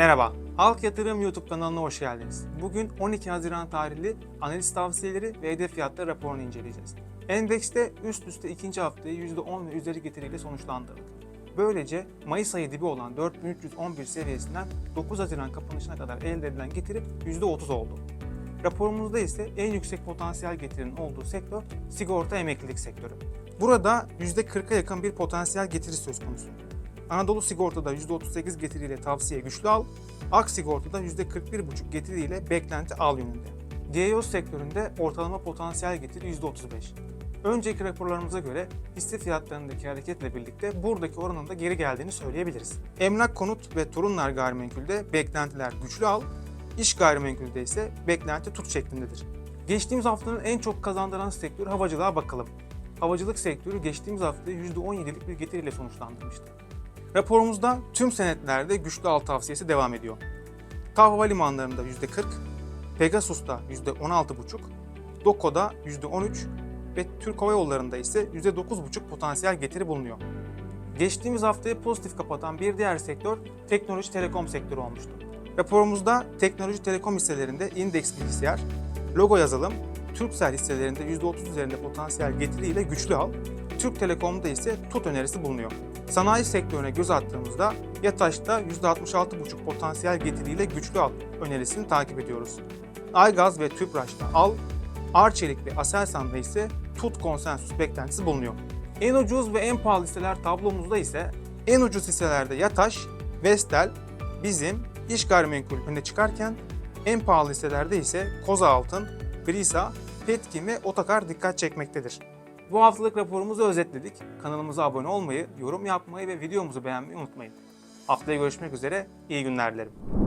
Merhaba, Halk Yatırım YouTube kanalına hoş geldiniz. Bugün 12 Haziran tarihli analiz tavsiyeleri ve hedef fiyatları raporunu inceleyeceğiz. Endekste üst üste ikinci haftayı %10 ve üzeri getiriyle sonuçlandırdık. Böylece Mayıs ayı dibi olan 4311 seviyesinden 9 Haziran kapanışına kadar elde edilen getiri %30 oldu. Raporumuzda ise en yüksek potansiyel getirinin olduğu sektör sigorta emeklilik sektörü. Burada %40'a yakın bir potansiyel getiri söz konusu. Anadolu Sigorta'da %38 getiriyle tavsiye güçlü al, Ak Sigorta'da %41,5 getiriyle beklenti al yönünde. GEOS sektöründe ortalama potansiyel getiri %35. Önceki raporlarımıza göre hisse fiyatlarındaki hareketle birlikte buradaki oranın da geri geldiğini söyleyebiliriz. Emlak konut ve Turunlar gayrimenkulde beklentiler güçlü al, iş gayrimenkulde ise beklenti tut şeklindedir. Geçtiğimiz haftanın en çok kazandıran sektör havacılığa bakalım. Havacılık sektörü geçtiğimiz haftayı %17'lik bir getiriyle sonuçlandırmıştı. Raporumuzda tüm senetlerde güçlü al tavsiyesi devam ediyor. TAV Havalimanları'nda %40, Pegasus'ta %16,5, Doko'da %13 ve Türk Hava Yolları'nda ise %9,5 potansiyel getiri bulunuyor. Geçtiğimiz haftayı pozitif kapatan bir diğer sektör teknoloji telekom sektörü olmuştu. Raporumuzda teknoloji telekom hisselerinde indeks bilgisayar, logo yazılım, Turkcell hisselerinde %30 üzerinde potansiyel getiriyle güçlü al, Türk Telekom'da ise tut önerisi bulunuyor. Sanayi sektörüne göz attığımızda Yataş'ta %66,5 potansiyel getiriyle güçlü al önerisini takip ediyoruz. Aygaz ve Tüpraş'ta al, Arçelik ve Aselsan'da ise tut konsensüs beklentisi bulunuyor. En ucuz ve en pahalı hisseler tablomuzda ise en ucuz hisselerde Yataş, Vestel, Bizim, İş Gayrimenkul öne çıkarken en pahalı hisselerde ise Koza Altın, Brisa, Petkim ve Otakar dikkat çekmektedir. Bu haftalık raporumuzu özetledik. Kanalımıza abone olmayı, yorum yapmayı ve videomuzu beğenmeyi unutmayın. Haftaya görüşmek üzere, iyi günler dilerim.